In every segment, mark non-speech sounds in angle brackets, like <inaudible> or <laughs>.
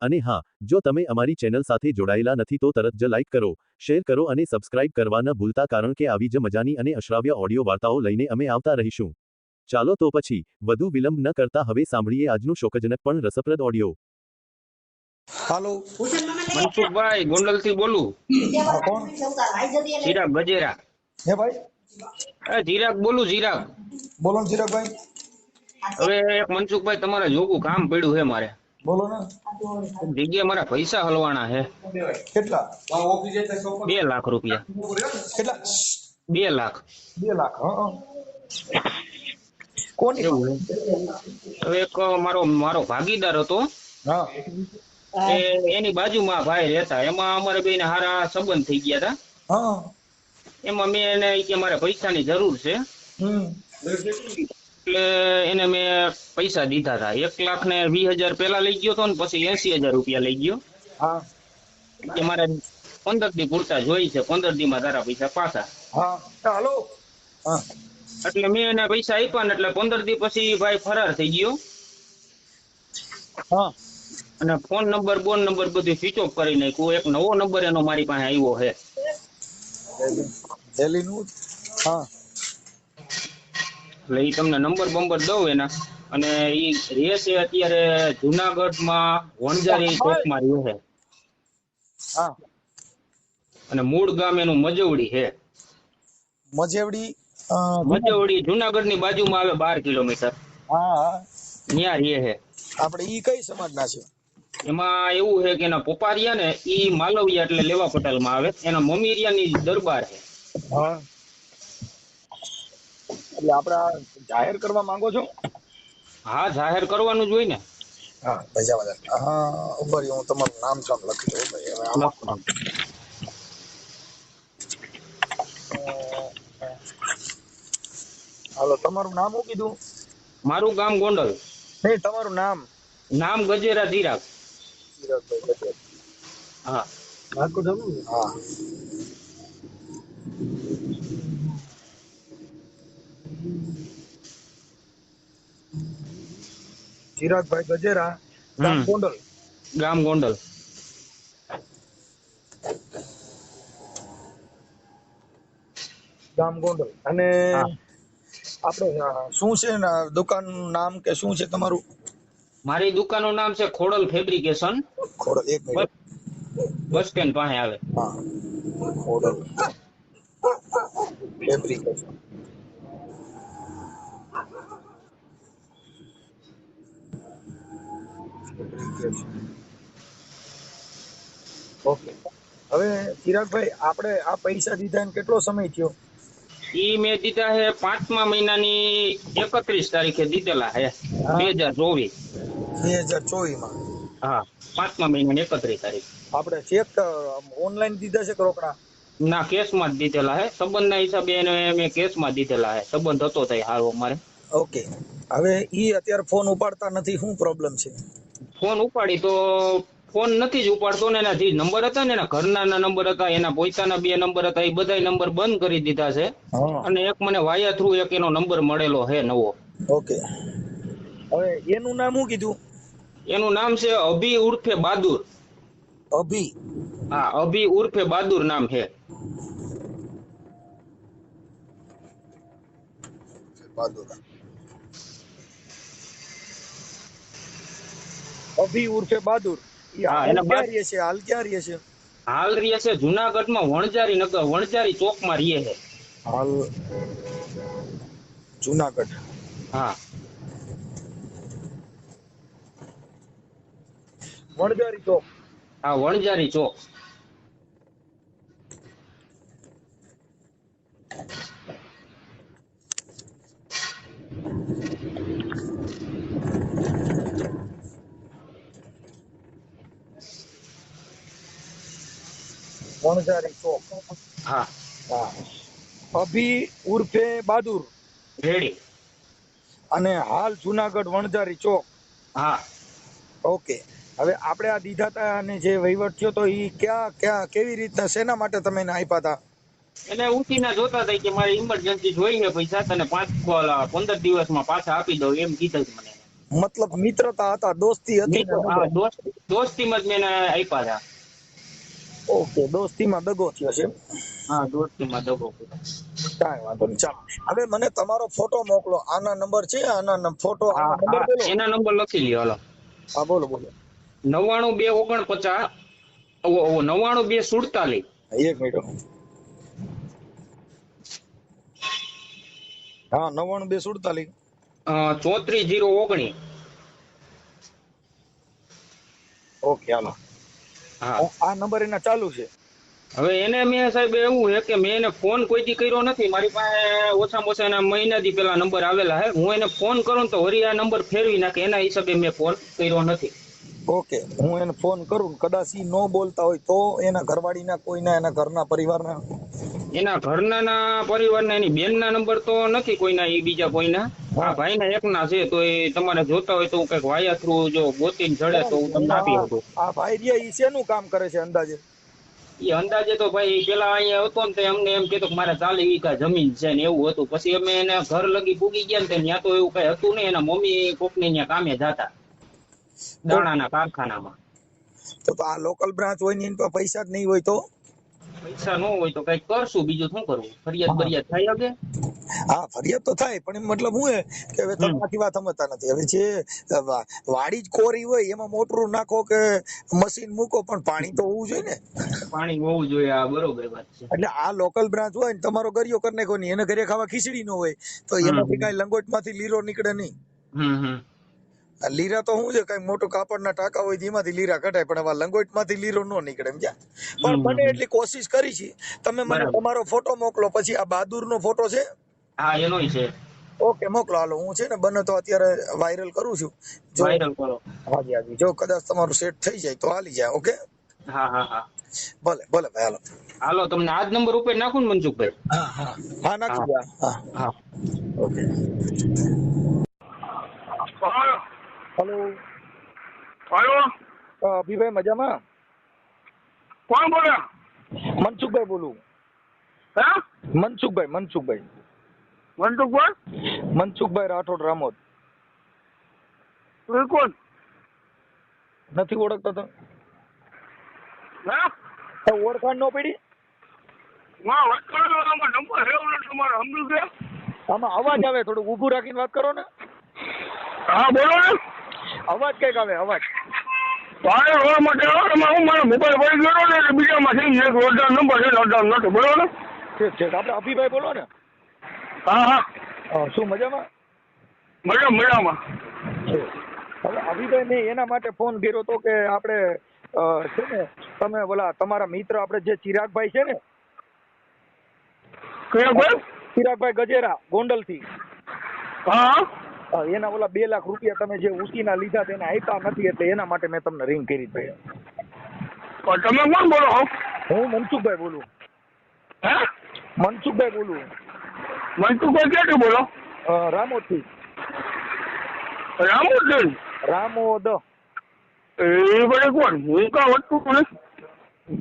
અને હા જો તમે અમારી ચેનલ સાથે જોડાયેલા નથી તો તરત જ લાઇક કરો શેર કરો અને સબસ્ક્રાઇબ કરવા ન ભૂલતા કારણ કે આવી જ મજાની અને અશ્રાવ્ય ઓડિયો વાર્તાઓ લઈને અમે આવતા રહીશું. ચાલો તો પછી વધુ વિલંબ ન કરતા હવે સાંભળીએ આજનું શોકજનક પણ રસપ્રદ ઓડિયો. હાલો. મનસુખભાઈ ગોંડલથી બોલું. ચિરાગ ગજેરા હે ભાઈ? ચિરાગ બોલું ચિરાગ. બોલો ચિરાગભાઈ. હવે એક મનસુખભાઈ તમારે જોગું કામ પડ્યું છે મારે. બોલો ને. એક જગ્યાએ મારા પૈસા હલવાના છે. કેટલા? બે લાખ રૂપિયા. કેટલા? બે લાખ. બે લાખ કોની? એક મારો મારો ભાગીદાર હતો. હા. એ એની બાજુમાં ભાઈ રહેતા. એમાં અમારે બે હારા સંબંધ થઈ ગયા હતા એમાં મેં એને કે મારે પૈસાની જરૂર છે. હમ. એટલે એને મેં પૈસા દીધા હતા એક લાખ ને વીસ હજાર પેલા લઈ ગયો હતો ને પછી એસી હજાર રૂપિયા લઈ ગયો. હા. મારે પંદર દી પૂરતા જોઈ છે પંદર દી માં તારા પૈસા પાછા. હા. હાલો. હા. એટલે મેં એને પૈસા આપ્યા ને એટલે પંદર દી પછી ભાઈ ફરાર થઈ ગયો. હા. અને ફોન નંબર બોન નંબર બધું સ્વિચ ઓફ કરી નાખ્યું. એક નવો નંબર એનો મારી પાસે આવ્યો છે. હા. એટલે ઈ તમને નંબર બંબર દઉં એના. અને ઈ રહે છે અત્યારે જુનાગઢમાં વણઝારી ચોકમાં રહે છે. હા. અને મૂળ ગામ એનું મજવડી છે. મજેવડી જુનાગઢની બાજુ બાજુમાં આવે બાર કિલોમીટર. હા ત્યાં રહે છે. આપણે ઈ કઈ સમાજના છે એમાં એવું છે કે એના પપ્પા રહ્યા ને ઈ માલવિયા એટલે લેવા પટેલમાં આવે. એના મમ્મી રહ્યાની દરબાર છે. હા. એટલે આપણે જાહેર કરવા માંગો છો? હા જાહેર કરવાનું જ હોય ને. હા ભજા બધા હા ઉભર હું તમારું નામ ચામ લખી દઉં ભાઈ. હવે આમાં હાલો તમારું નામ શું કીધું? મારું ગામ ગોંડલ. નહીં તમારું નામ? નામ ગજેરા ધીરાગ ચિરાગભાઈ ગજેરા. હા. હા. ચિરાગભાઈ ગજેરા ગામ હમ. ગોંડલ ગામ ગોંડલ ગામ ગોંડલ અને હા. આપણે અ, શું છે ને દુકાન નામ કે શું છે તમારું? મારી દુકાનનું નામ છે ખોડલ ફેબ્રિકેશન. ખોડલ એક મિનિટ. બસ સ્ટેન્ડ પાસે આવે. હા. ખોડલ ફેબ્રિકેશન. ઓકે. હવે ચિરાગભાઈ આપણે આ પૈસા દીધા ને કેટલો સમય થયો? ઈ મેં દીધા હે પાંચમા મહિનાની એકત્રીસ તારીખે દીધેલા હે બે હજાર ચોવીસ. બે હજાર ચોવીસમાં હા પાંચમા મહિનાની એકત્રીસ તારીખ. આપણે ચેક ઓનલાઈન દીધા છે કે રોકડા? ના કેશમાં જ દીધેલા હે. સંબંધના હિસાબે એને મેં કેશમાં દીધેલા હે. સંબંધ હતો થાય હારો અમારે. ઓકે. હવે ઈ અત્યારે ફોન ઉપાડતા નથી. શું પ્રોબ્લેમ છે? ફોન ઉપાડી તો ફોન નથી જ ઉપાડતો ને એના જે નંબર હતા ને એના ઘરના નંબર હતા એના પોતાના બે નંબર હતા એ બધા નંબર બંધ કરી દીધા છે. અને એક મને વાયા થ્રુ એક એનો નંબર મળેલો છે નવો. ઓકે. હવે એનું નામ શું કીધું? એનું નામ છે અભી ઉર્ફે બહાદુર. અભી. હા અભી ઉર્ફે બહાદુર નામ છે. બહાદુર. અભી ઉર્ફે બહાદુર. હાલ ક્યાં રહે છે? હાલ ક્યાં રહે છે? હાલ રહે છે જુનાગઢમાં વણજારી નગર વણઝારી ચોકમાં રહે છે. હાલ જુનાગઢ. હા. વણજારી ચોક. હા વણજારી ચોક. વણઝારી ચોક હા. હા. અભી ઉર્ફે બહાદુર. રેડી. અને હાલ જુનાગઢ વણઝારી ચોક હા. ઓકે. હવે આપણે આ દીધા હતા અને જે વહીવટ થયો તો ઈ ક્યાં ક્યાં કેવી રીતના શેના માટે તમે એને આપ્યા હતા એટલે ઉઠીને જોતા હતા કે મારી ઇમરજન્સી જોઈએ પૈસા તને પાંચ પંદર દિવસમાં પાછા આપી દઉં એમ કીધું મને. મતલબ મિત્રતા હતા દોસ્તી હતી દોસ્તીમાં જ મેં આપ્યા હતા. ઓકે દોસ્તીમાં દગો થયો છે હા દોસ્તીમાં દગો કાંઈ વાંધો નહીં ચાલો. હવે મને તમારો ફોટો મોકલો. આના નંબર છે આના ફોટો આના નંબર બોલો. એના નંબર લખી લ્યો હાલો. હા બોલો બોલો. નવ્વાણું બે ઓગણપચાસ નવ્વાણું બે સુડતાલીસ. એક મિનિટ. હા નવ્વાણું બે સુડતાલીસ. ચોત્રીસ જીરો ઓગણીસ. Okay hello. આ નંબર એના ચાલુ છે. હવે એને મેં સાહેબ એવું છે કે મેં એને ફોન કોઈથી કર્યો નથી. મારી પાસે ઓછામાં ઓછા એના મહિનાથી પેલા નંબર આવેલા છે. હું એને ફોન કરું તો વળી આ નંબર ફેરવી નાખે. એના હિસાબે મેં ફોન કર્યો નથી. ઓકે. હું એને ફોન કરું કદાચ ઈ નો બોલતા હોય તો એના ઘરવાળીના કોઈના એના ઘરના પરિવારના એના ઘરના ના પરિવારના એની બેનના નંબર તો નથી કોઈના એ બીજા કોઈના. આ ભાઈના એકના છે તો એ તમારે જોતા હોય તો હું કંઈક વાયા થ્રુ જો ગોતીને જડે તો હું તમને આપી શકું. આ ભાઈ રે ઈ શેનું કામ કરે છે અંદાજે? એ અંદાજે તો ભાઈ પેલા અહીંયા હતો ને તો અમને એમ કીધું કે મારે ચાલી વીઘા જમીન છે ને એવું હતું. પછી અમે એને ઘર લગી પૂગી ગયા ને ત્યાં તો એવું કઈ હતું નહીં. એના મમ્મી કોકને ત્યાં કામે જતા દાણાના કારખાનામાં. તો તો આ લોકલ બ્રાન્ચ હોય ને પૈસા જ નહીં હોય તો? પૈસા ન હોય તો કંઈક કરશું બીજું શું કરવું? ફરિયાદ ફરિયાદ થાય કે હા ફરિયાદ તો થાય પણ મતલબ હું કે હવે તમારી વાત સમજતા નથી. હવે જે વાડી જ કોરી હોય એમાં મોટરું નાખો કે મશીન મૂકો પણ પાણી તો હોવું જોઈએ ને. પાણી હોવું જોઈએ આ બરોબર વાત છે. એટલે આ લોકલ બ્રાન્ચ હોય ને તમારો ગરિયો કરી નાખો નહીં એને ઘરે ખાવા ખીચડી ન હોય તો એમાંથી કઈ લંગોટમાંથી લીરો નીકળે નહીં. હમ હમ. લીરા તો શું છે કઈ મોટું કાપડના ટાંકા હોય એમાંથી લીરા કઢાય પણ આવા લંગોટમાંથી લીરો ન નીકળે સમજ્યા પણ મને બને એટલી કોશિશ કરી છે. તમે મને તમારો ફોટો મોકલો પછી આ બહાદુર નો ફોટો છે? હા એનો છે. ઓકે મોકલો. હાલો હું છે ને બને તો અત્યારે વાયરલ કરું છું. જો વાયરલ કરો. હાજી હાજી. જો કદાચ તમારું સેટ થઈ જાય તો હાલી જાય ઓકે? હા હા હા. ભલે ભલે ભાઈ હાલો. હાલો તમને આજ નંબર ઉપર નાખું ને મનસુખભાઈ? હા હા. હા નાખી હા. હા. ઓકે. હલો હલો અભિભાઈ મજામાં? કોણ બોલે? મનસુખભાઈ બોલું. હે? મનસુખભાઈ મનસુખભાઈ. મનસુખભાઈ? મનસુખભાઈ રાઠોડ રામોદ. કોણ? નથી ઓળખતા તો? હે? ઓળખાણ ન પડી? આમાં અવાજ આવે થોડુંક ઊભું રાખીને વાત કરો ને. હા બોલો ને. અવાજ કંઈક આવે અવાજ. પાણી રોડ આવો ને હું મારો મોબાઈલ પડી ગયો ને એટલે બીજામાં થઈ એક રોડના નંબર છે રોડના નથી બોલો ને? ઠીક છે આપણે અભિભાઈ બોલો ને. હા હા. શું મજામાં? મજા મજામાં. હવે અભિભાઈ મેં એના માટે ફોન કર્યો તો કે આપણે છે ને તમે બોલા તમારા મિત્ર આપણે જે ચિરાગભાઈ છે ને કયા ભાઈ ચિરાગભાઈ ગજેરા ગોંડલથી હા. એના ઓલા બે લાખ રૂપિયા તમે જે ઉસીના લીધા તેને આપ્યા નથી એટલે એના માટે મેં તમને રિંગ કરી ભાઈ તમે કોણ બોલો હું? મનસુખભાઈ બોલું. હે? મનસુખભાઈ બોલું. મનસુખભાઈ ક્યાંથી બોલો? રામોદથી. રામુદ્દીન રામોદ. એ ભાઈ કોણ? હું કા નહીં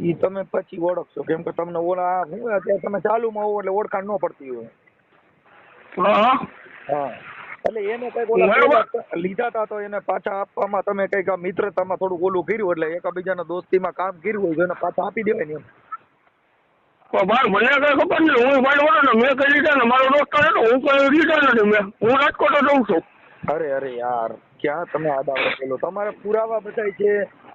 ઈ તમે પછી ઓળખશો. કેમ કે તમને ઓલા હું અત્યારે તમે ચાલુમાં હોવ એટલે ઓળખાણ ન પડતી હોય. હા. હા. એટલે એને કંઈક ઓલા લીધા હતા તો એને પાછા આપવામાં તમે કંઈક મિત્રતામાં થોડું ઓલું કર્યું એટલે એકાબીજાના દોસ્તીમાં કામ કર્યું હોય એને પાછા આપી દેવાય ને ભાઈ મને કઈ ખબર નહીં હું ભાઈ ને મેં કઈ લીધા ને મારો દોસ્ત હતો હું કઈ લીધા નથી મેં હું રાજકોટ રહું છું. અરે અરે યાર ક્યાં તમે આડા બોલો? તમારે પુરાવા બધાય છે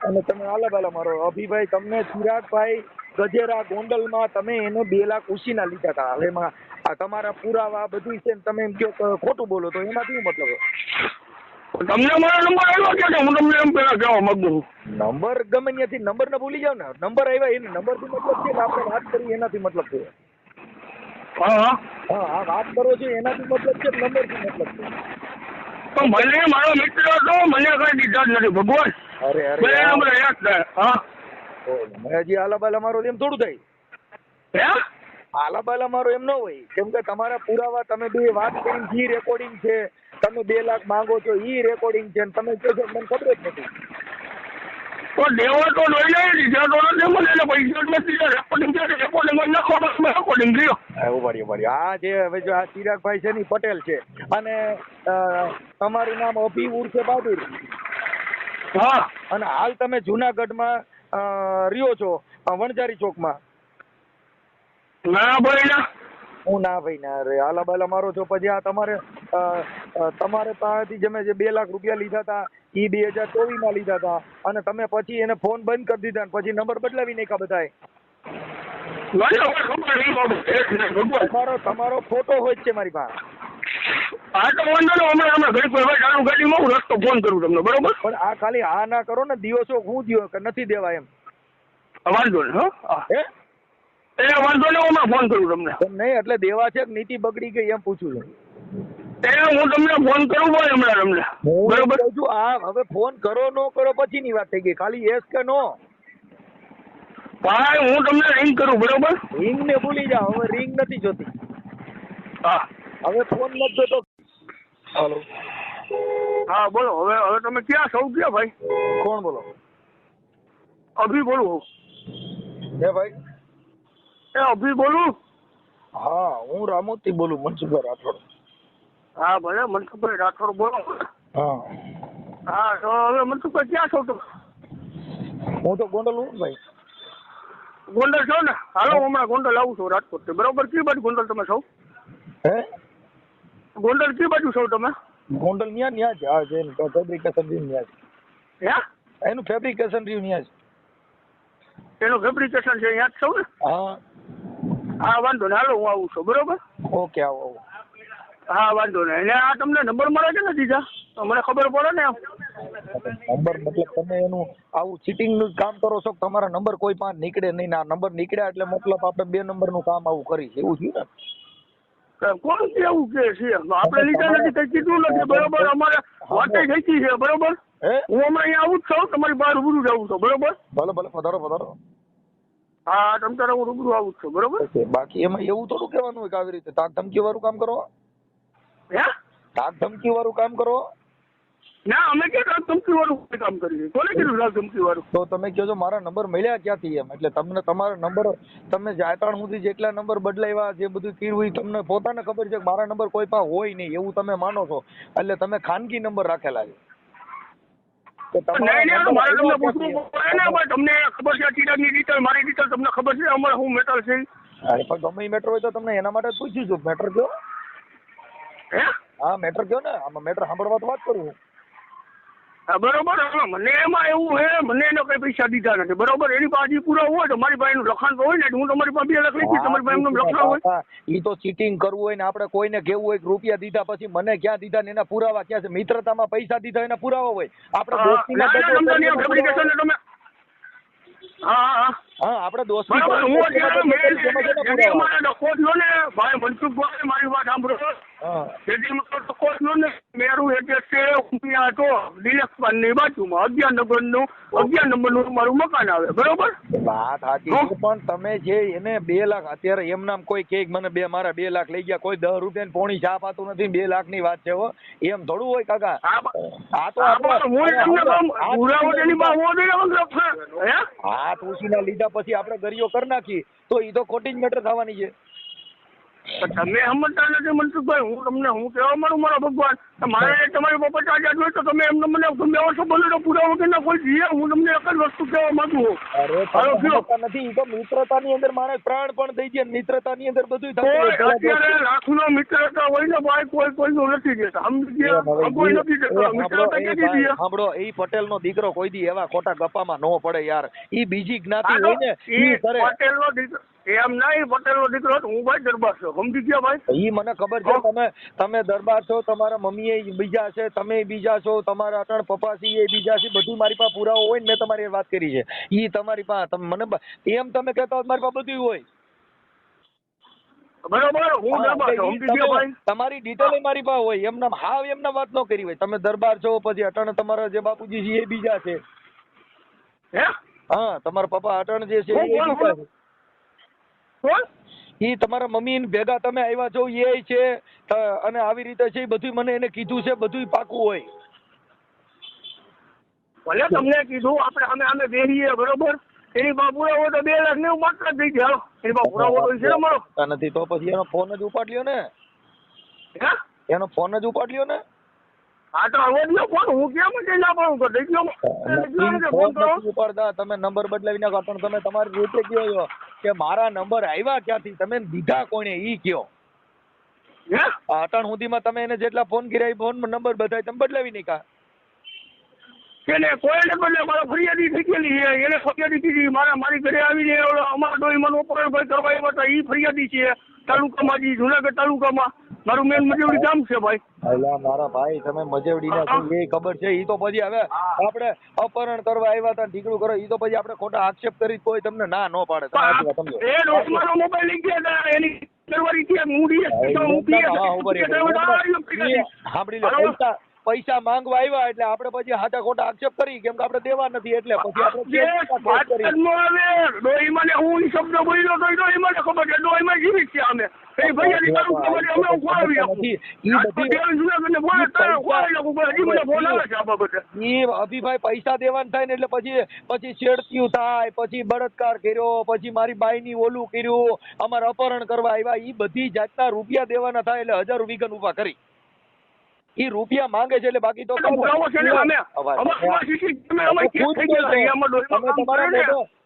અને તમે આલા બાલા મારો. અભિભાઈ તમને ચિરાગભાઈ ગજેરા ગોંડલમાં તમે એને બે લાખ ઉછીના લીધા હતા હાલ એમાં આ તમારા પુરાવા બધું છે ને તમે એમ કહો કે ખોટું બોલો તો એમાંથી શું મતલબ તમને મારો નંબર આવ્યો કે હું તમને એમ પેલા કહેવા માંગુ છું. નંબર ગમે ત્યાંથી નંબર ને ભૂલી જાવ ને. નંબર આવ્યા એને. નંબરથી મતલબ છે કે આપણે વાત કરી એનાથી મતલબ છે. હા હા. વાત કરો છો એનાથી મતલબ છે નંબરથી મતલબ છે? પણ મને મારો મિત્ર હતો મને કઈ દીધા જ નથી. ભગવાન અરે અરે નંબર યાદ થાય. હા. હજી આલા બાલા મારો એમ થોડું થાય. હે? આલા બાલા મારો એમ ન હોય. કેમ કે તમારા પુરાવા તમે બે વાત કરીને જી રેકોર્ડિંગ છે તમે બે લાખ માંગો છો ઈ રેકોર્ડિંગ છે તમે કહો છો મને ખબર જ નથી. તો દેવો તો લઈ લે દીધા તો નથી મને એટલે પૈસા નથી રેકોર્ડિંગ છે રેકોર્ડિંગ નાખો રેકોર્ડિંગ લ્યો હા, ઊભા રહ્યો, આ જે હવે જો આ ચિરાગભાઈ છે ને પટેલ છે. અને તમારું નામ અભી ઉર્ફે બહાદુર હા. અને હાલ તમે જુનાગઢમાં રહ્યો છો વણઝારી ચોકમાં. ના ભાઈ ના. હું ના ભાઈ ના રે. આલા બાલા મારો છો. પછી આ તમારે તમારે પાસેથી જે મેં જે બે લાખ રૂપિયા લીધા હતા એ બે હજાર ચોવીસમાં લીધા હતા. અને તમે પછી એને ફોન બંધ કરી દીધા પછી નંબર બદલાવી નાખ્યા બધાએ. તમારો તમારો ફોટો હોય છે મારી પાસે. હા તો વાંધો નહીં. હમણાં હમણાં ઘડી કોઈ ચાલુ ગાડીમાં હું રસ્તો ફોન કરું તમને બરોબર? પણ આ ખાલી હા ના કરો ને દિવસો હું દિવસ કે નથી દેવા એમ. વાંધો ને હો? હા. હે એ વાંધો નહીં હું ફોન કરું તમને. પણ નહીં એટલે દેવા છે નીતિ બગડી ગઈ એમ પૂછું છું. હું તમને ફોન કરું ભાઈ હમણાં તમને. બરોબર? છું આ હવે ફોન કરો નો કરો પછીની વાત થઈ ગઈ. ખાલી યસ કે નો ભાઈ હું તમને રિંગ કરું બરોબર? રિંગ ને ભૂલી જાઓ હવે રિંગ નથી જોતી. હા. હવે ફોન નથી જોતો. હાલો. હા બોલો હવે હવે તમે ક્યાં સૌ ક્યાં ભાઈ? કોણ બોલો? અભી બોલું હે ભાઈ? એ અભી બોલું? હા હું રામોતી બોલું મનસુખભાઈ રાઠોડ. હા ભલે મનસુખભાઈ રાઠોડ બોલો. હા. હા તો હવે મનસુખભાઈ ક્યાં છો તમે? હું તો ગોંડલ હું ભાઈ. ગોંડલ છો ને? હાલો હું હમણાં ગોંડલ આવું છું રાજકોટ બરોબર કઈ બાજુ ગોંડલ તમે છો? હે? ગોંડલ કઈ બાજુ છો તમે? ગોંડલ ન્યા ન્યા છે હા છે ફેબ્રિકેશન રહ્યું ન્યા છે હે? એનું ફેબ્રિકેશન રહ્યું ન્યા છે એનું ફેબ્રિકેશન છે અહીંયા જ છો ને? હા. હા વાંધો નહીં. હાલો હું આવું છું. બરોબર? ઓકે આવો આવો. હા વાંધો નહીં. અને આ તમને નંબર મળે છે ને દીધા તો મને ખબર પડે ને નંબર મતલબ તમે એનું આવું ચીટિંગનું કામ કરો છો તમારા નંબર કોઈ પાસે નીકળે નહીં ના નંબર નીકળ્યા એટલે મતલબ આપણે બે નંબરનું કામ આવું કરીશ એવું થયું ને? કોણ કેવું કે છે? આપણે લીધા નથી કઈ કીધું નથી. બરોબર? અમારે વાતે થઈ છે. બરોબર? હું? હમણાં અહીંયા આવું જ છું. તમારી બહાર ઉભું જ આવું છું. બરોબર? ભલે ભલે પધારો પધારો હા તમ તારે હું રૂબરૂ આવું છું બરોબર? બાકી એમાં એવું થોડું કહેવાનું હોય કે આવી રીતે તાક ધમકી વાળું કામ કરો? હે? તાક ધમકી વાળું કામ કરો? ના અમે કે રાત ધમકી વાળું કામ કરીએ? કોને કીધું રાત ધમકી વાળું તો તમે કહો છો મારા નંબર મળ્યા ક્યાંથી એમ? એટલે તમને તમારા નંબર તમે જાયતાણ સુધી જેટલા નંબર બદલાવ્યા જે બધું કર્યું એ તમને પોતાને ખબર છે કે મારા નંબર કોઈ પાસે હોય નહીં એવું તમે માનો છો. એટલે તમે ખાનગી નંબર રાખેલા છે તો નહીં નહીં number મારે તમને ખબર છે ચિરાગની ડિટેલ મારી ડિટેલ તમને ખબર છે? અમારે શું મેટર છે? અરે પણ ગમે મેટર હોય તો તમને એના માટે પૂછ્યું છું. મેટર કયો? હે? હા મેટર કયો ને? આમાં મેટર સાંભળવા તો વાત કરું હા બરોબર. હવે મને એમાં એવું હે મને એને કઈ પૈસા દીધા નથી. બરોબર એની પાસે પુરા હોય તો મારી પાસે એનું લખાણ તો હોય ને હું તમારી પાસે બે લાખ તમારી પાસે એમનું લખાણ હોય. ઈ તો ચીટિંગ કરવું હોય ને આપણે કોઈને કેવું હોય કે રૂપિયા દીધા પછી મને ક્યાં દીધા ને એના પુરાવા ક્યાં છે? મિત્રતામાં પૈસા દીધા એના પુરાવા હોય. આપણે તમે હા હા આપણે દોસ્તી હું અત્યારે દગો મેં કરીને એમાં શેના જેથી પુરાવા? અમારે ડખો થયો ને ભાઈ મનસુખભાઈ મારી વાત સાંભળો. હા જેથી મારો ને મેરું એડ્રેસ છે ઉમિયા હતો દિલેશપાનની બાજુમાં અગિયાર નંબરનું અગિયાર નંબરનું મારું મકાન આવે બરોબર? વાત સાચી પણ તમે જે એને બે લાખ અત્યારે એમ નામ કોઈ કે મને બે મારા બે લાખ લઈ ગયા કોઈ દસ રૂપિયા પોણી ચા પાતું નથી બે લાખની વાત છે હો. એમ થોડું હોય કાકા. આ તો હાથ ઉછીના લીધા પછી આપણે ગરિયો કરી નાખી તો એ તો ખોટી જ મેટર થવાની છે. તમે સમજતા નથી મનસુખભાઈ હું તમને હું કહેવા માંડું મારા ભગવાન મારે તમારી પચાસ હજાર જોઈએ તો તમે એમને મને ગમે એવો બોલો તો પુરાવો કે કોઈ જીએ હું તમને એક જ વસ્તુ કહેવા માંગુ છું? નથી તો મિત્રતાની અંદર મારે પ્રાણ પણ થઈ જાય મિત્રતાની અંદર બધું કોઈ અત્યારે લાખનો મિત્રતા હોય ને ભાઈ કોઈ કોઈનું નથી દેતા કોઈ નથી દેતા મિત્રતા દે સાંભળો એ પટેલ નો દીકરો કોઈ દી એવા ખોટા ગપ્પામાં ન પડે યાર. ઈ બીજી જ્ઞાતિ હોય ને ઈ ઈ કરે. દીકરો એમ નહીં પટેલનો દીકરો હતો, હું ભાઈ દરબાર છું. સમજી ગયા ભાઈ? એ મને ખબર છે તમે તમે દરબાર છો તમારા મમ્મી એ બીજા છે તમે બીજા છો તમારા અટણ પપ્પાસી એ બીજા છે બધું મારી પાસે પુરાવો હોય ને મેં તમારી વાત કરી છે. એ તમારી પાસે તમે મને એમ તમે કહેતા હોય મારી પાસે બધું હોય. બરોબર હું હા, દરબાર છું. સમજી ગયા ભાઈ? તમારી ડિટેલ મારી પાસે હોય. એમના હાવ એમના વાત ન કરી હોય. તમે દરબાર છો પછી અટણ તમારા જે બાપુજી છે એ બીજા છે. હે? હા તમારા પપ્પા અટણ જે છે એ બીજા છે. તમારા મમ્મી ભેગા તમે આવ્યા છો એ છે અને આવી રીતે છે બધું મને એને કીધું છે બધું પાકું હોય. ભલે તમને કીધું આપણે અમે અમે બેહીએ બરોબર? એની બાપુ પુરાવો તો બે લાખ નેવું માત્ર થઈ ગયા એની બાપુ પુરાવો છે નથી તો પછી એનો ફોન જ ઉપાડ લ્યો ને એનો ફોન જ ઉપાડ લ્યો ને? હા તો હવે ફોન હું કેમ જ ના પાડું તો દઈ ગયો નથી ફોન ફોન કરો નથી ઉપાડતા. તમે નંબર બદલાવી નાખો. પણ તમે તમારી રીતે કયો છો કે મારા નંબર આવ્યા ક્યાંથી? તમે દીધા કોને ઈ કયો અટાણ સુધીમાં તમે એને જેટલા ફોન કર્યા એ ફોન નંબર બધાય તમે બદલાવી નાખ્યા. એને કોઈને બદલે મારા ફરિયાદી થઈ છે એને ફરિયાદી કીધી મારા મારી ઘરે આવીને અમારા ડોઈ મને ઓપરેશન ભાઈ કરવા આવ્યા હતા ઈ ફરિયાદી છે તાલુકામાં જી જુનાગઢ તાલુકામાં. મારું મેન મજેવડી ગામ છે ભાઈ. એટલે મારા ભાઈ તમે મજેવડી ના એ ખબર છે એ તો પછી હવે આપણે અપહરણ કરવા આવ્યા હતા ઢીકડું કરો એ તો પછી આપણે ખોટા આક્ષેપ કરી કોઈ તમને ના ન પાડે. તમે એ ડોસમાનો મોબાઈલ લઈ ગયા હતા એની કરવાની છે હું સાંભળી લો પૈસા માંગવા આવ્યા એટલે આપણે પછી હાથા ખોટા આક્ષેપ કરી કેમ કે આપણે દેવા નથી એટલે પછી આપણે ડોહીમાં હું શબ્દ બોલ્યો તો ડોહીમાં ખબર છે ડોહીમાં જીવી છે અમે એ અભિભાઈ પૈસા દેવાના થાય ને એટલે પછી પછી છેડતીયું થાય પછી બળાત્કાર કર્યો પછી મારી બાઈની ઓલું કર્યું અમારે અપહરણ કરવા આવ્યા એ બધી જાતના રૂપિયા દેવાના થાય એટલે હજારો વીઘન ઊભા કરી. ઈ રૂપિયા માંગે છે એટલે બાકી તો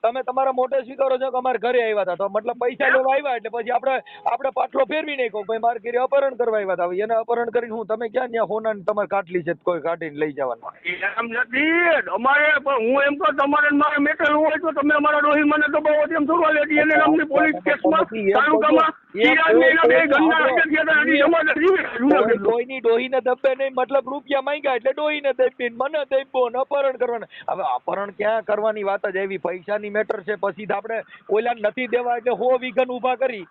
તમે તમારા મોટે મોઢે સ્વીકારો છો કે અમારે ઘરે આવ્યા હતા. તો મતલબ પૈસા લેવા આવ્યા એટલે પછી આપણે આપણે પાટલો ફેરવી નાખ્યો ભાઈ મારે ઘરે અપહરણ કરવા આવ્યા હતા. એને અપહરણ કરીને હું તમે ક્યાં ત્યાં હોના તમારે કાટલી છે કોઈ કાઢીને લઈ જવાનું? એમ અમારે હું એમ તો તમારે મારે મેટર હોય તો તમે અમારા ડોહી મને દબાવો એમ થોડું લેતી એને અમને પોલીસ કેસમાં તાલુકામાં કહું કહું. ડોહીની ડોહીને દબે નહીં મતલબ રૂપિયા માંગ્યા એટલે ડોહીને દબી મને દબ્યો અપહરણ કરવાના. હવે અપહરણ ક્યાં કરવાની વાત જ એવી પૈસાની મેટર છે પછી આપણે ઓલા નથી દેવા એટલે હો વિઘન ઊભા કરી.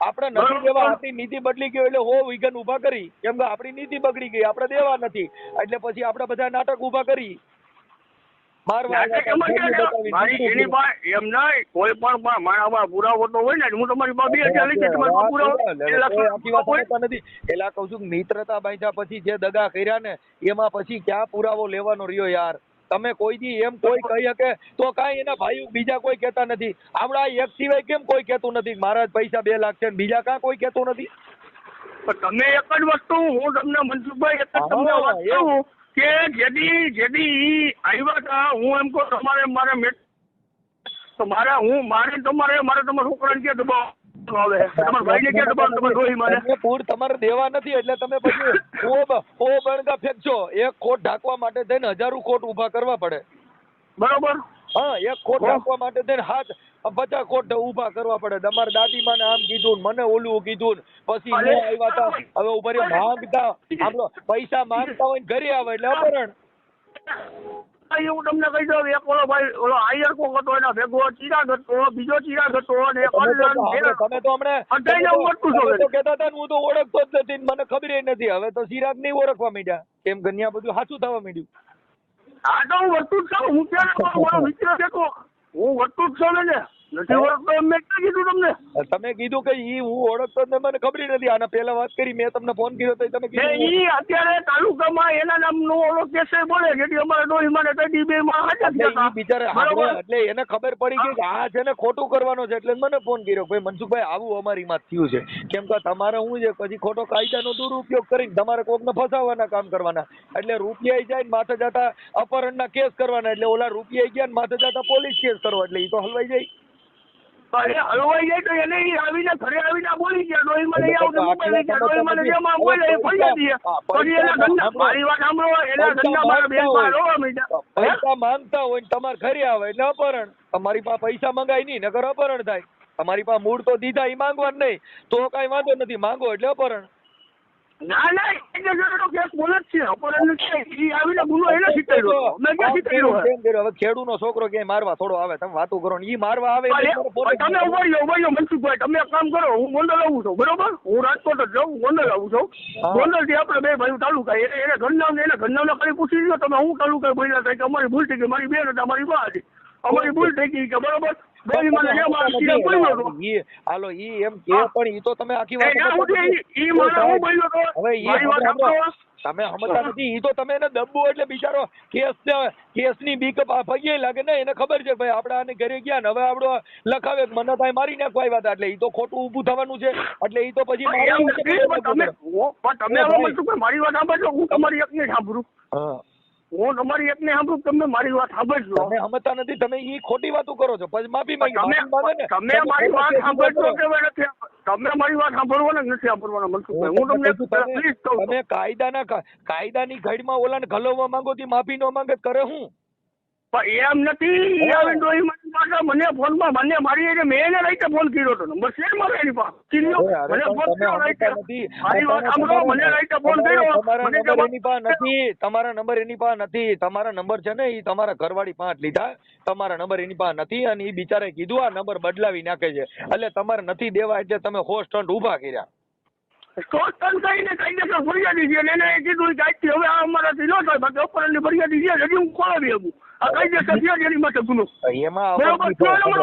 આપણે નથી દેવા આપણી નીતિ બદલી ગઈ એટલે હો વિઘન ઊભા કરી. કેમ કે આપણી નીતિ બગડી ગઈ આપણે દેવા નથી. એટલે પછી આપણે બધા નાટક ઊભા કરી. કોઈ પણ મારા પુરાવો તો હોય ને હું તમારી એલા કહું છું મિત્રતા બાંધ્યા પછી જે દગા કર્યા ને એમાં પછી ક્યાં પુરાવો લેવાનો રહ્યો યાર? તમે કોઈ દી એમ કોઈ કહી શકે તો કાંઈ એના ભાઈ બીજા કોઈ કહેતા નથી. હમણાં એક સિવાય કેમ કોઈ કહેતું નથી? મારા પૈસા બે લાખ છે બીજા કાં કોઈ કહેતું નથી? તમે એક જ વસ્તુ હું તમને મનસુખભાઈ એક જ તમને વાત. કહું કે જેથી જેથી આવ્યા હતા હું એમ કહું તમારે મારે મેટ તો મારે હું મારે તમારે મારે તમારા છોકરાને ક્યાં દબાવ પૂર તમારે દેવા નથી એટલે તમે પછી ઓ ઓ બણગા ફેંકશો. એક ખોટ ઢાંકવા માટે થઈને હજારો કોટ ઊભા કરવા પડે. બરોબર? હા એક કોટ ઢાંકવા માટે થઈને હાથ બધા કોટ ઊભા કરવા પડે. તમારા દાદીમાને આમ કીધું મને ઓલું કીધું પછી. ન આવ્યા તા. હવે ઊભા માંગતા. પૈસા માંગતા હોય ને ઘરે આવે એટલે અપહરણ. આ એવું તમને કહી દઉં એક ઓલો ભાઈ ઓલો આયર કોક હતો એના ભેગો ચિરાગ હતો બીજો ચિરાગ હતો અને તમે તો હમણાં- તમે તો અટાઈને તમે તો- ઓળખું છું તો કહેતા હતા હું તો ઓળખતો જ નથી મને ખબર નથી. હવે તો ચિરાગ નહીં ઓળખવા માંડ્યા. કેમ કે બધું સાચું થવા માંડ્યું. હા તો હું વર્તું જ છું હું ક્યારે? <laughs> મારો મિત્ર છે હું વર્તું જ છું ને. નથી ઓળખતો મેં ક્યાં કીધું તમને? તમે કીધું કે ઈ હું ઓળખતો જ મને ખબર નથી. આના પહેલા વાત કરી મેં તમને ફોન કર્યો તો તમે કીધું ઈ અત્યારે તાલુકામાં એના નામનો ઓલો કેસે બોલે જેથી અમારા ડોહી માને કઈ બે માં હાજર એટલે બિચારે એને ખબર પડી કે આ છે ને ખોટું કરવાનો છે એટલે મને ફોન કર્યો ભાઈ મનસુખભાઈ આવું અમારી માં થયું છે. કેમ કે તમારે હું છે પછી ખોટો કાયદાનો દુરુપયોગ કરીને તમારે કોકને ફસાવવાના કામ કરવાના. એટલે રૂપિયા જાય ને માથે જતા અપહરણના કેસ કરવાના એટલે ઓલા રૂપિયા ગયા ને માથે જતા પોલીસ કેસ કરવા એટલે ઈ તો હલવાઈ જાય. અરે હલવાઈ જાય તો એને ઈ આવીને ઘરે આવીને બોલી ગયા. ડોહી મને ઈ મોબાઈલ લઈ ગયા. ડોહી મને જેમાં બોલે એ ફરિયાદી છે. પછી એના ધંધા મારી વાત સાંભળો એના પૈસા ધંધા મારા બેન માંગતા હોય. રોવા માંડ્યા. પૈસા માંગતા હોય ને તમારે ઘરે આવે એટલે અપહરણ. તમારી પાસે પૈસા મંગાય નહીં નકર અપહરણ થાય. તમારી પાસે મૂળ તો દીધા ઈ માંગવા નહીં. તો કાંઈ વાંધો નથી માંગો એટલે અપહરણ. ના ના એ જે કેસ બોલે છે. અપહરણ છે. ઈ આવીને ગુનો એને સિત્તેર્યો મેં ક્યાં સિત્તેર્યો હે? કેમ કર્યો? હવે ખેડૂનો છોકરો ક્યાંય મારવા થોડો આવે? તમે વાતું કરો ને. ઈ મારવા આવે તમે ઊભા રહ્યો મનસુખભાઈ તમે એક કામ કરો હું ગોંડલ આવું છું બરોબર? હું રાજકોટ જ જાઉં ગોંડલ આવું છું. ગોંડલથી આપણે બે ભાઈ તાલુકા એને એને ઘરનામ એને ઘરનામ ખાલી પૂછી લો તમે. હું તાલુકા બોલ્યા થાય કે અમારી ભૂલ થઈ ગઈ મારી બેન હતા મારી બા હતી. અમારી ભૂલ થઈ ગઈ કે બરોબર? ડોહી મને જે મારા સીધા બોલ્યો હતો ઈ હાલો ઈ એમ કે પણ ઈ તો તમે આખી વાત સમજતા નથી. ઈ- ઈ મારા હું બોલ્યો હતો હવે ઈ વાત સાંભળો, સાંભળો. તમે સમજતા નથી ઈ તો તમે એને દબો એટલે બિચારો કેસ કેસની બીક પગે લાગે ને એને ખબર છે ભાઈ આપણે આને ઘરે ગયા ને હવે આપણો લખાવે મને તાય મારી નાખવા આવ્યા હતા એટલે ઈ તો ખોટું ઊભું થવાનું છે. એટલે ઈ તો પછી મારી એ વાત સાંભળજો હું તમારી એકને સાંભળું. હા તમારી એકને સાંભળું તમે મારી વાત સાંભળજો તમે સમજતા નથી તમે ઈ ખોટી વાતો કરો છો. પછી માફી માંગી. તમે તમે મારી વાત સાંભળજો કે નથી તમે મારી વાત સાંભળવાના નથી સાંભળવાના? મનસુખભાઈ હું તમને તમે- તમે- પ્લીઝ કહું તમે કાયદાના કાયદાની ઘડમાં ઓલાને ઘલવવા માંગો થી માફી નો માંગે કરે હું? એમ નથી આવીને એ મારી પાસે મને ફોનમાં મને મારી મેં એને રાઈતે ફોન કર્યો હતો. નંબર છે મારો એની પાસે? કિલ્લો. મને ફોન કર્યો રાઈતે. મારી વાત સાંભળો મને રાઈતે ફોન કર્યો. તમારા મને નંબર એની પાસે નથી. તમારા નંબર એની પાસે નથી. તમારા નંબર છે ને એ તમારા ઘરવાળી પાંચ લીધા. તમારા નંબર એની પાસે નથી અને એ બિચારે કીધું આ નંબર બદલાવી નાખે છે. એટલે તમારે નથી દેવા એટલે તમે હો સ્ટન્ટ ઊભા કર્યા. સ્ટોર તન કરીને કાયદેસર ફરિયાદી છે. એને કીધું કે આજથી હવે આ અમારાથી ન થાય. બાકી અપહરણની ફરિયાદી છે. હજી હું ખોલાવી શકું. માટે ગુનો. એમાં બરોબર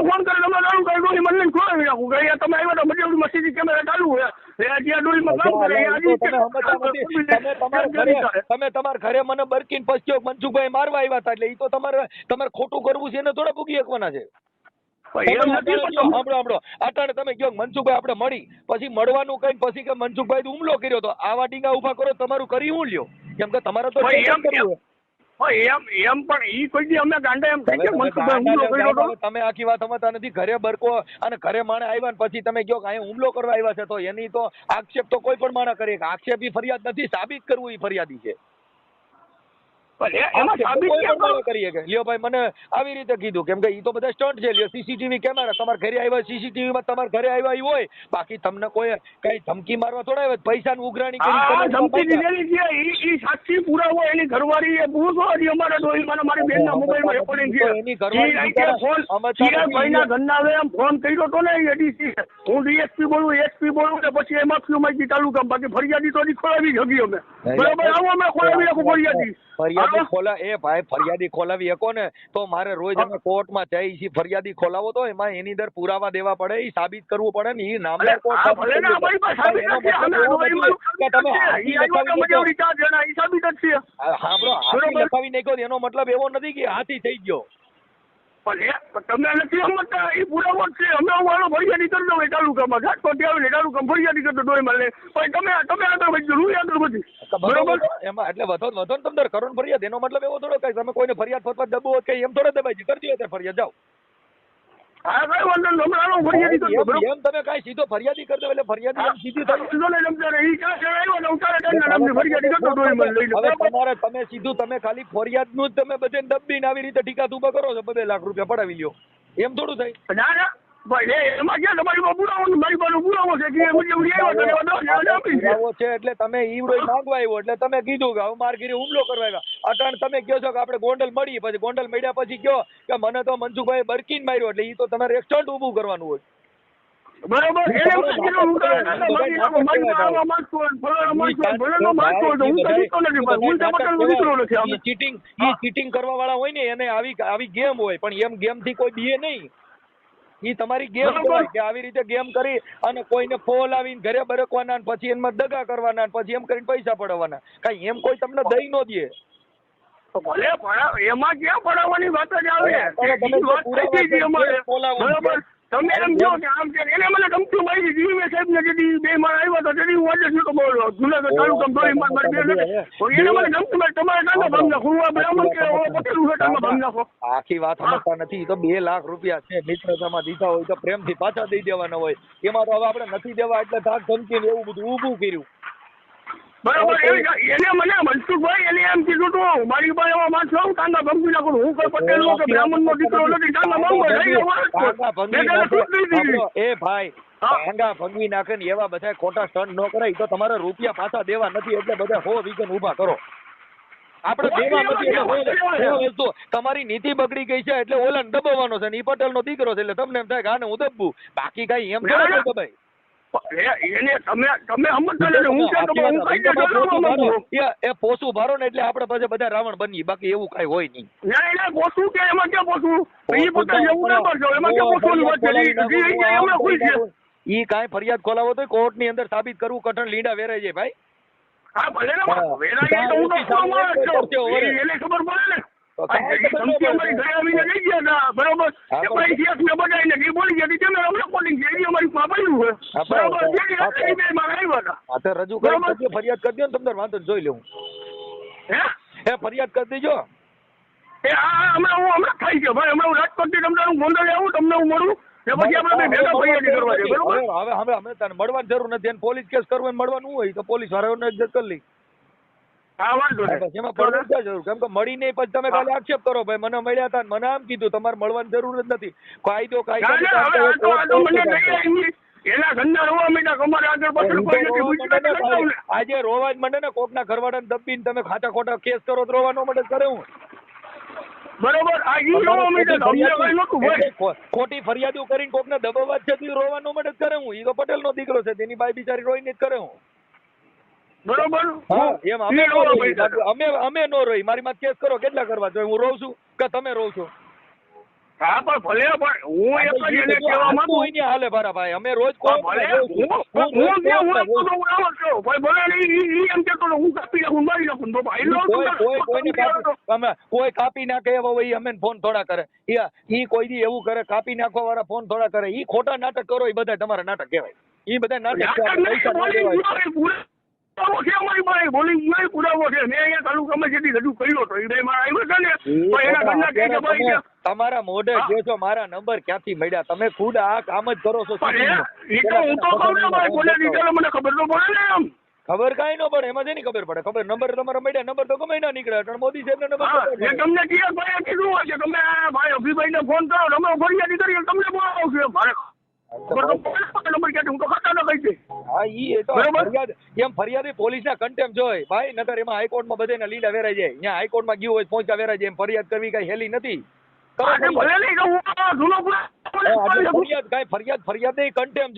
ફોન કરે તમે ડોલી મને ખોલાવી નાખું કે અહીંયા આવ્યા તો કેમેરા ચાલુ હોય. તમારા ઘરે મને બરકીન પસ્યો મનસુખભાઈ મારવા આવ્યા હતા એટલે એ તો તમારે તમારે ખોટું કરવું છે એને થોડા ભૂગી શકવાના છે. તમે અટાણે કયો, તમે- મનસુખભાઈ આપણે મળી પછી મળવાનું કઈ પછી કે મનસુખભાઈ હુમલો કર્યો તો. આવા ડીંગા ઊભા કરો તમારું કરી હું લ્યો. કેમ કે તમારે તો એમ- એમ પણ ઈ કોઈ દી અમે ગાંડા એમ થાય કે તમે મનસુખભાઈ ગાંડા હુમલો કર્યો હતો. તમે આખી વાત સમજતા નથી. ઘરે બરકો અને ઘરે માણે આવ્યા ને પછી તમે કયો કે હુમલો કરવા આવ્યા છે તો એની તો આક્ષેપ તો કોઈ પણ માણા કરે. આક્ષેપ ઈ ફરિયાદ નથી સાબિત કરવું ઈ ફરિયાદી છે. મને આવી રીતે કીધું કેમ કે ઈ તો બધા સ્ટન્ટ છે લ્યો સીસીટીવી કેમેરા તમારા ઘરે આવ્યા સીસીટીવી માં તમારા ઘરે આવ્યા ઈ હોય બાકી તમને કોઈ કઈ ધમકી મારવા થોડા આવ્યા પૈસાની ઉઘરાણી કરી ધમકી દીધેલી છે ઈ ઈ સાક્ષી પુરાવો એની ઘરવાળી એ પૂછો હજી અમારા ડોહીમાં મારી બેન ના રેકોર્ડિંગ છે. એની ઘરવાળી ઈ રાઈતે બિચારા ફોન અમારા ચિરાગભાઈના ઘરના એમ ફોન કર્યો તો ને એડીસી હું ડીએસપી બોલું એસપી બોલું ને પછી એમાં ફ્યુમાઈથી તાલુકા બાકી ફરિયાદી તો હજી ખોલાવી જ હગી અમે. બરોબર આવો અમે ખોલાવી રાખું ફરિયાદી. ફરિયાદી ખોલા એ ભાઈ ફરિયાદી ખોલાવી શકો ને તો મારે રોજ અમે કોર્ટમાં જઈ છીએ ફરિયાદી ખોલાવો તો એમાં એની અંદર પુરાવા દેવા પડે એ સાબિત કરવું પડે ને એ નામદાર કોર્ટ સાબિત નથી એનો મતલબ એવો નથી કે હાથી થઈ ગયો. પણ એ પણ તમે નથી સમજતા? એ પુરાવો છે. અમે હું આનો ફરિયાદી કરી દઉં તાલુકામાં રાજકોટ આવીને તાલુકામાં ફરિયાદી કરતો ડોહીમાં લે પણ તમે તમે આગળ વધજો હું આગળ વધી બરોબર? એમાં એટલે વધો વધો ને તમને કરો ફરિયાદ. એનો મતલબ એવો થોડો કઈ તમે કોઈને ફરિયાદ ફરવા દબો કે એમ થોડો દબાઈ કરજો અત્યારે ફરિયાદ. જાઓ. હા કઈ વાંધો નહીં ફરિયાદી કરતો એમ તમે કાંઈ સીધો ફરિયાદી કરી એટલે ફરિયાદી એમ સીધી થઈ વાંધો નહીં સમજાય ઈ ક્યાં છે આવ્યો ને ઉતારે ટાઈમના નામની ફરિયાદી કરતો ડોહીમાં લઈ લે. હવે તમારે તમે સીધું તમે ખાલી ફરિયાદનું જ તમે બધે દબીને આવી રીતે ટીકા તુબા કરો છો બે લાખ રૂપિયા પડાવી લ્યો. એમ થોડું થાય. ના ના. એટલે તમે ઈવડો માંગવા આવ્યો એટલે તમે કીધું કે હવે હુમલો કરવા આવ્યા. અટાણ તમે કહો છો કે આપણે ગોંડલ મળી પછી ગોંડલ મળ્યા પછી કયો કે મને તો મનસુખભાઈ બરકીન માર્યો એટલે એ તો તમારે રેસ્ટોરન્ટ ઊભું કરવાનું હોય. બરોબર ચીટિંગ કરવા વાળા હોય ને એને આવી આવી ગેમ હોય પણ એમ ગેમથી કોઈ બીએ નહીં. ઈ તમારી ગેમ કે આવી રીતે ગેમ કરી અને કોઈને ફોલ આવીને ઘરે બરકવાના અને પછી એમાં દગા કરવાના અને પછી એમ કરીને પૈસા પડાવવાના. કઈ એમ કોઈ તમને દઈ ન દે. ભલે એમાં ક્યાં પડાવવાની વાત જ આવે. તમે તમે એમ જો કે આમ કે એને મને ગમતું ભાઈ મેં સાહેબ ને જેથી બે માણ આવ્યા તો તેથી હું આજે શું તો બોલો જુનાગઢ તાલુકામાં દોડી માર મારી બે. એને મને ગમતું ભાઈ તમારે કાંડા ભંગ નાખો હું બ્રાહ્મણ કે ઓ છે હોટલમાં ભંગ નાખો? આખી વાત સમજતા નથી. તો બે લાખ રૂપિયા છે. મિત્રતામાં દીધા હોય તો પ્રેમથી પાછા દઈ દેવાના હોય. એમાં તો હવે આપણે નથી દેવા એટલે ધાક ધમકીને એવું બધું ઊભું કર્યું. બરોબર એ- એને મને મનસુખભાઈ એને એમ કીધું તું મારી પાસે એવા માણસ આવું કાંદા ભંગી નાખું હું કોઈ પટેલ નો કે બ્રાહ્મણ નો દીકરો નથી કાંદા કર. સાંભળો, એ ભાઈ કાંદા ભંગી નાખે ને એવા બધા ખોટા સ્ટન્ટ ન કરાય તો તમારે રૂપિયા પાછા દેવા નથી એટલે બધા હો વિઘન ઊભા કરો. આપણે દેવા નથી એટલે તમારી નીતિ બગડી ગઈ છે એટલે ઓલન દબાવવાનો છે ને ઈ પટેલ નો દીકરો છે એટલે તમને એમ થાય કે આને હું દબવું બાકી કઈ એમ દબાય? એ- એને તમે તમે હું ક્યાં તો હું કઈ દે પોસું માંગુ ભારો. છું. એ- એ પોસું ભારો ને એટલે આપણે પછી બધા રાવણ બનીએ. બાકી એવું કઈ હોય નહીં. ના એને પોસું કે એમાં ક્યાં પોસું? એ પોતા જેવું ના કરશો. એમાં ક્યાં પોસવાની વાત છે? જી- જી એ ક્યાં એમને ખુશ છે? ઈ કાંઈ ફરિયાદ ખોલાવો તો કોર્ટની અંદર સાબિત કરવું કઠણ લીંડા વેરાય છે ભાઈ. હા ભલે ને તો હું તો ખબર પડે ને. ધમકી અમારી ઘરે આવીને લઈ ગયા બરોબર? તો રજૂ કરી ફરિયાદ કરી દો ને તમને વાંધો જોઈ લેવું હે? એ ફરિયાદ કરી દેજો. એ હા હમણાં હું હમણાં થાય છે ભાઈ. હમણાં હું રાજકોટથી તમને હું ગોંડલ આવું તમને હું મળું. પછી આપણે બે ભેગા ફરિયાદી કરવા છે બરોબર? હવે હવે હવે અમે તને મળવાની જરૂર નથી. પોલીસ કેસ કરવો હોય મળવાનું હોય તો પોલીસ વાળાઓને એડજસ્ટ કરી લઈ વાંધો નહીં. એમાં જરૂર? કેમ કે મળીને પછી તમે ખાલી આક્ષેપ કરો ભાઈ મને મળ્યા હતા મને આમ કીધું તમારે મળવાની જરૂર જ નથી. કાયદો કાયદો ના એના રોવા આગળ પાછળ કોઈ નથી ગુજરાત ને આજે રોવા જ મંડે ને કોકના ઘરવાળાને દબીને તમે ખાતા ખોટા કેસ કરો તો રોવાનો મંડે કરે હું. બરોબર આ ઈ રોવા મીઠા અમને કઈ નહોતું ભાઈ ખોટી ફરિયાદો કરીને કોકને દબાવવા જ છે તો ઈ રોવાનો મંડે કરે હું. ઈ તો પટેલનો દીકરો છે તેની બાઈ બિચારી રોઈને જ કરે હું. બરોબર? એમ નો રોવા રોઈ. અમે અમે નો રોઈ. મારી માં કેસ કરો કેટલા કરવા? જોઈએ હું રોઉં છું કે તમે રોવ છો? હા પણ ભલે પણ હું એક જ એને કહેવા માંગુ. હોય હાલે ભારા ભાઈ. અમે રોજ પણ ભલે હું હું રોજ હું ત્યાં હું કોર્ટમાં આપતો જઉં તો હું આવો ભાઈ ભલે ઈ- ઈ એમ કહેતો તો હું કાપી નાખું મારી નાખું તો ભાઈ લો કોઈ કોઈને કાપી અમે કોઈ કાપી નાખે એવો ઈ અમે ફોન થોડા કરે. ઈ કોઈ દી એવું કરે કાપી નાખવા વાળા ફોન થોડા કરે. ઈ ખોટા નાટક કરો ઈ બધા તમારા નાટક કહેવાય. ઈ બધા નાટક પૈસા ના પુરાવો છે અમારી પાસે બોલી ગયો પુરાવો છે મેં અહીંયા તાલુકામાં જેથી રજૂ કર્યો હતો એ આવ્યો છે ને તો એના ઘરના કે ભાઈ તમે તમારા મોઢે. છો મારા નંબર ક્યાંથી મળ્યા? તમે ખુદ આ કામ જ કરો છો એ- એ તો હું તો કહું ને ભાઈ બોલે દીધેલો મને ખબર તો પડે ને એમ. ખબર કાઈ ન પડે એમાં શેની ખબર પડે? ખબર નંબર તમારા મળ્યા નંબર તો ગમે ના નીકળે પણ મોદી સાહેબ નંબર એ તમને કીધું હોય કે તમે ભાઈ અભિભાઈ અભિભાઈને ફોન કરો તમે ફરિયાદી કરી તમને બોલાવશે મારે ફરિયાદ કરવી કઈ હેલી નથી. નહીં કન્ટેમ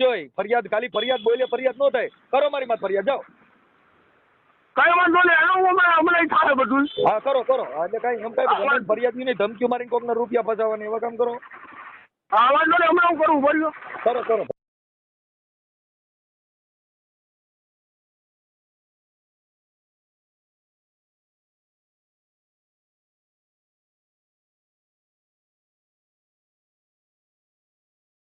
ખાલી ફરિયાદ બોલે ફરિયાદ નો થાય. કરો મારી માં ફરિયાદ જાઓ. કઈ વાંધો નહીં થાય બધું. હા કરો કરો. એટલે કઈ એમ કઈ ફરિયાદ નહીં ધમકીઓ મારીને કોકના રૂપિયા ફસાવવાની એવા કામ કરો. હા વાંધો નહીં હમણાં હું કરું બોલ્યો કરો કરો.